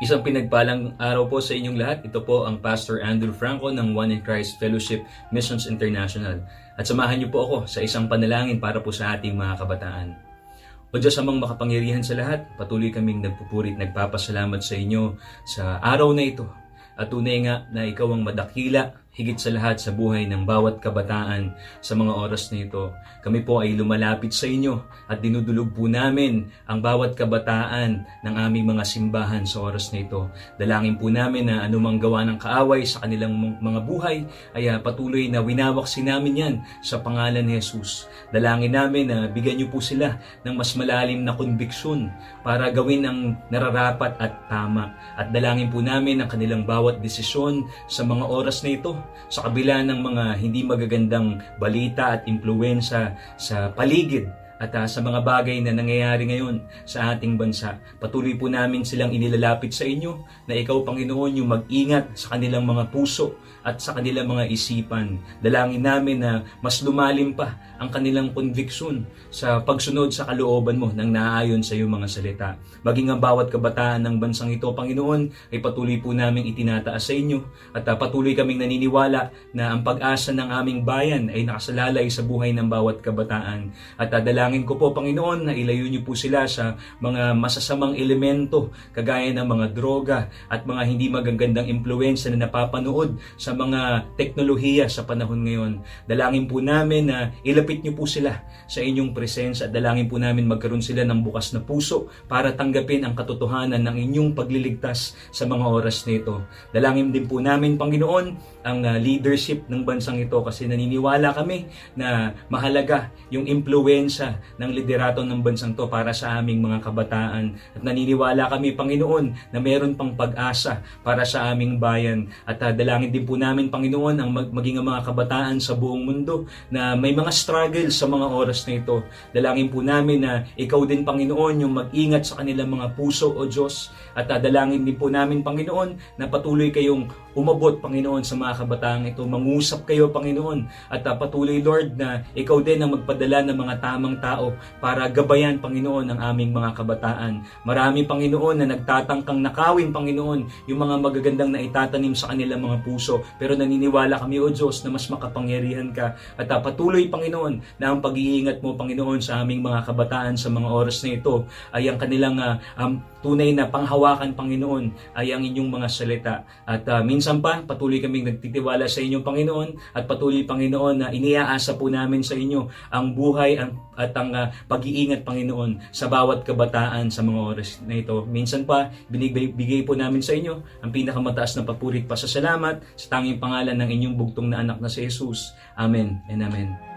Isang pinagpalang araw po sa inyong lahat. Ito po ang Pastor Andrew Franco ng One in Christ Fellowship Missions International. At samahan niyo po ako sa isang panalangin para po sa ating mga kabataan. O Diyos amang makapangyarihan sa lahat, patuloy kaming nagpupurit, nagpapasalamat sa inyo sa araw na ito. At tunay nga na ikaw ang madakila, higit sa lahat sa buhay ng bawat kabataan sa mga oras na ito. Kami po ay lumalapit sa inyo at dinudulog po namin ang bawat kabataan ng aming mga simbahan sa oras na ito. Dalangin po namin na anumang gawa ng kaaway sa kanilang mga buhay ay ah, patuloy na winawaksin namin yan sa pangalan ni Jesus. Dalangin namin na bigyan niyo po sila ng mas malalim na konbiksyon para gawin ang nararapat at tama. At dalangin po namin ang kanilang bawat desisyon sa mga oras na ito sa kabila ng mga hindi magagandang balita at impluensya sa paligid at ah, sa mga bagay na nangyayari ngayon sa ating bansa. Patuloy po namin silang inilalapit sa inyo na ikaw, Panginoon, yung mag-ingat sa kanilang mga puso at sa kanilang mga isipan. Dalangin namin na mas lumalim pa ang kanilang konviksyon sa pagsunod sa kalooban mo nang naaayon sa iyong mga salita. Maging ang bawat kabataan ng bansang ito, Panginoon, ay patuloy po namin itinataas sa inyo at ah, patuloy kaming naniniwala na ang pag-asa ng aming bayan ay nakasalalay sa buhay ng bawat kabataan. At ah, dalangin ko po, Panginoon, na ilayo niyo po sila sa mga masasamang elemento kagaya ng mga droga at mga hindi magagandang impluensya na napapanood sa mga teknolohiya sa panahon ngayon. Dalangin po namin na ilapit niyo po sila sa inyong presensya at dalangin po namin magkaroon sila ng bukas na puso para tanggapin ang katotohanan ng inyong pagliligtas sa mga oras na ito. Dalangin din po namin, Panginoon, ang uh, leadership ng bansang ito kasi naniniwala kami na mahalaga yung impluensya ng liderato ng bansang to para sa aming mga kabataan. At naniniwala kami, Panginoon, na meron pang pag-asa para sa aming bayan. At uh, dalangin din po namin, Panginoon, ang mag- maging ang mga kabataan sa buong mundo na may mga struggles sa mga oras na ito. Dalangin po namin na ikaw din, Panginoon, yung mag-ingat sa kanilang mga puso, O Diyos. At uh, dalangin din po namin, Panginoon, na patuloy kayong umabot, Panginoon, sa mga kabataang ito. Mangusap kayo, Panginoon. At uh, patuloy, Lord, na ikaw din ang magpadala ng mga tamang tao para gabayan, Panginoon, ang aming mga kabataan. Marami, Panginoon, na nagtatangkang nakawin, Panginoon, yung mga magagandang na itatanim sa kanilang mga puso. Pero naniniwala kami, O Diyos, na mas makapangyarihan ka. At uh, patuloy, Panginoon, na ang pag-iingat mo, Panginoon, sa aming mga kabataan sa mga oras na ito ay ang kanilang uh, um, tunay na panghawakan, Panginoon, ay ang inyong mga salita. At uh, minsan pa, patuloy kaming nagtitiwala sa inyong Panginoon at patuloy, Panginoon, na iniaasa po namin sa inyo ang buhay ang, at ang uh, pag-iingat, Panginoon, sa bawat kabataan sa mga oras na ito. Minsan pa, binibigay po namin sa inyo ang pinakamataas na papurit pa sa salamat sa tanging pangalan ng inyong bugtong na anak na si Jesus. Amen and Amen.